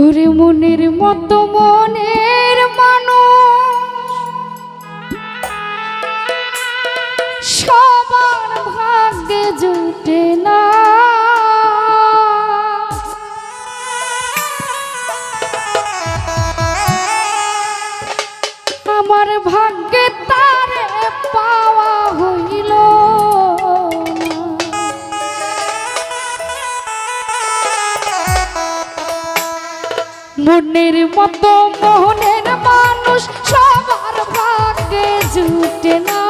ঘুরে মনের মতো মনের মানুষ। সবার ভাগ্যে জুটে না। আমার ভাগ্যে মনের মতো, মোহনের মানুষ, সবার ভাগ্যে জুটে না।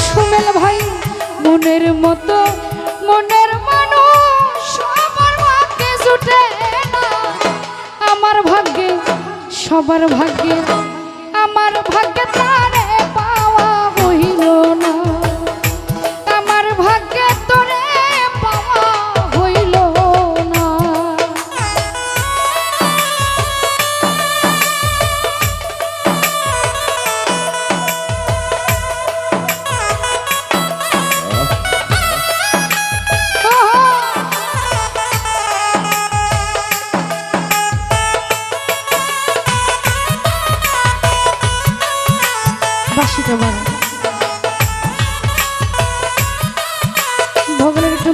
সুমেল ভাই, মনের মতো, মনের মানুষ, সবার ভাগ্যে জুটে না। আমার ভাগ্যে, সবার ভাগ্যে, আমার ভাগ্যে তারে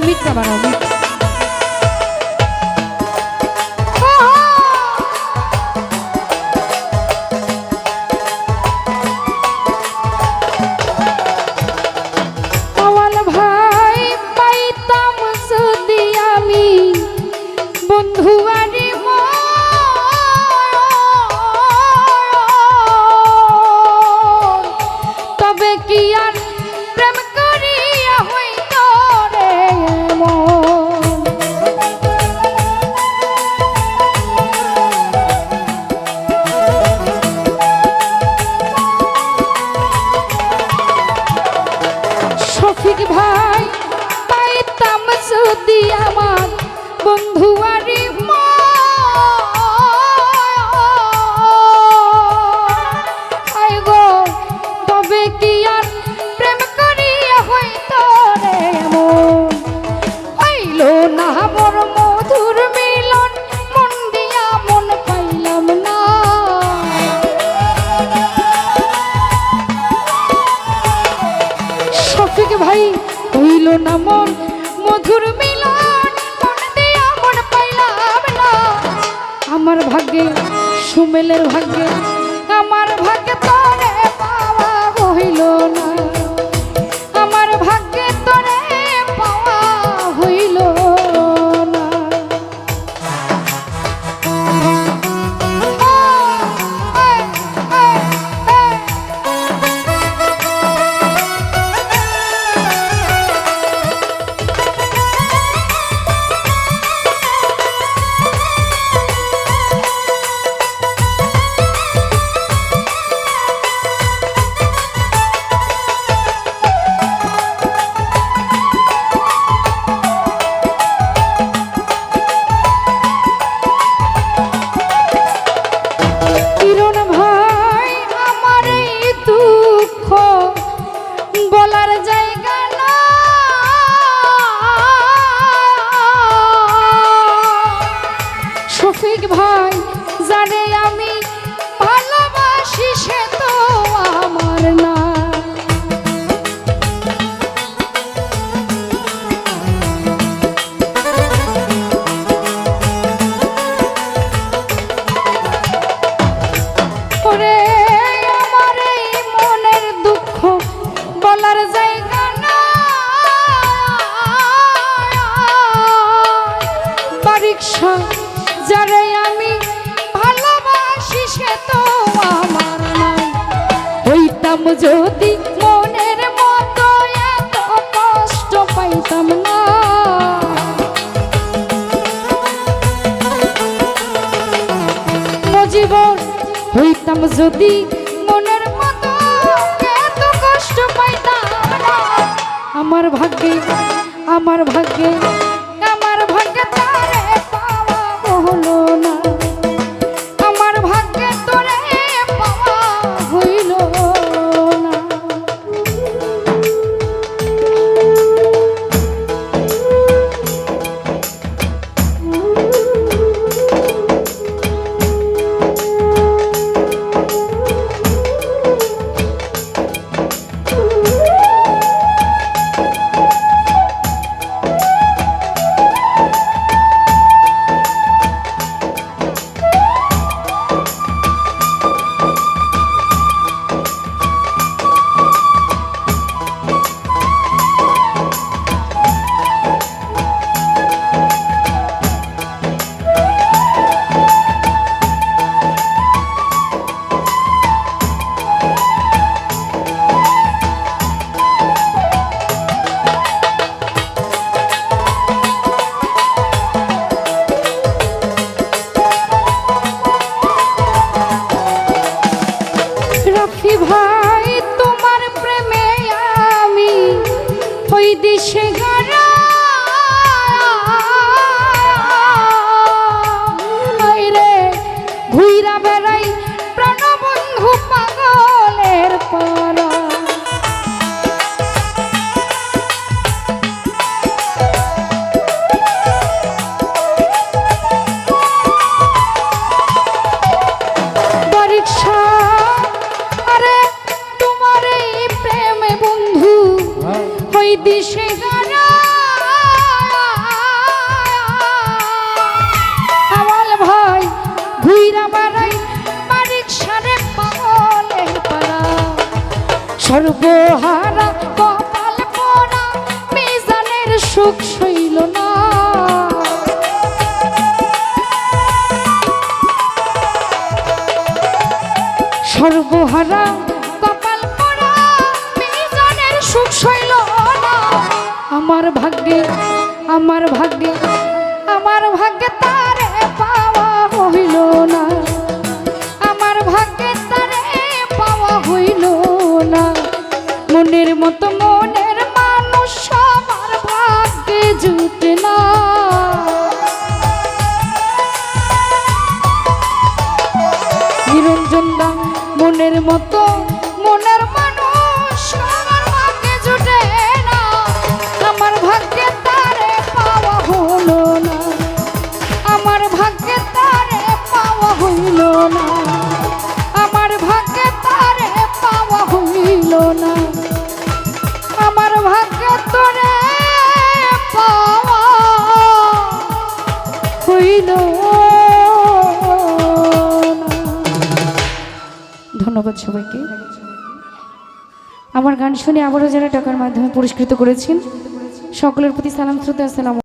ভগবানের একটু মিথ্যা। মধুর আমার ভাগ্যে সুমেলের ভাগ্যে আমার ভাগ্যে তোরে পাওয়া হইল না। যারে আমি ভালোবাসি হইতাম যদি মনের মতো এত কষ্ট পাইতাম না। জীবন, হইতাম যদি মনের মতো এত কষ্ট পাইতাম আমার ভাগ্যে আমার ভাগ্যে সর্বহারা কপাল পরা মিজানের সুখ শৈল না। সর্বহারা কপাল পরা মিজানের সুখ শৈল না। আমার ভাগ্যে আমার ভাগ্যে আমার ভাগ্যে তারে পাওয়া হইল না। ধন্যবাদ সবাইকে আমার গান শুনে আবারও যারা টাকার মাধ্যমে পুরস্কৃত করেছেন, সকলের প্রতি সালাম শ্রোতা আসসালাম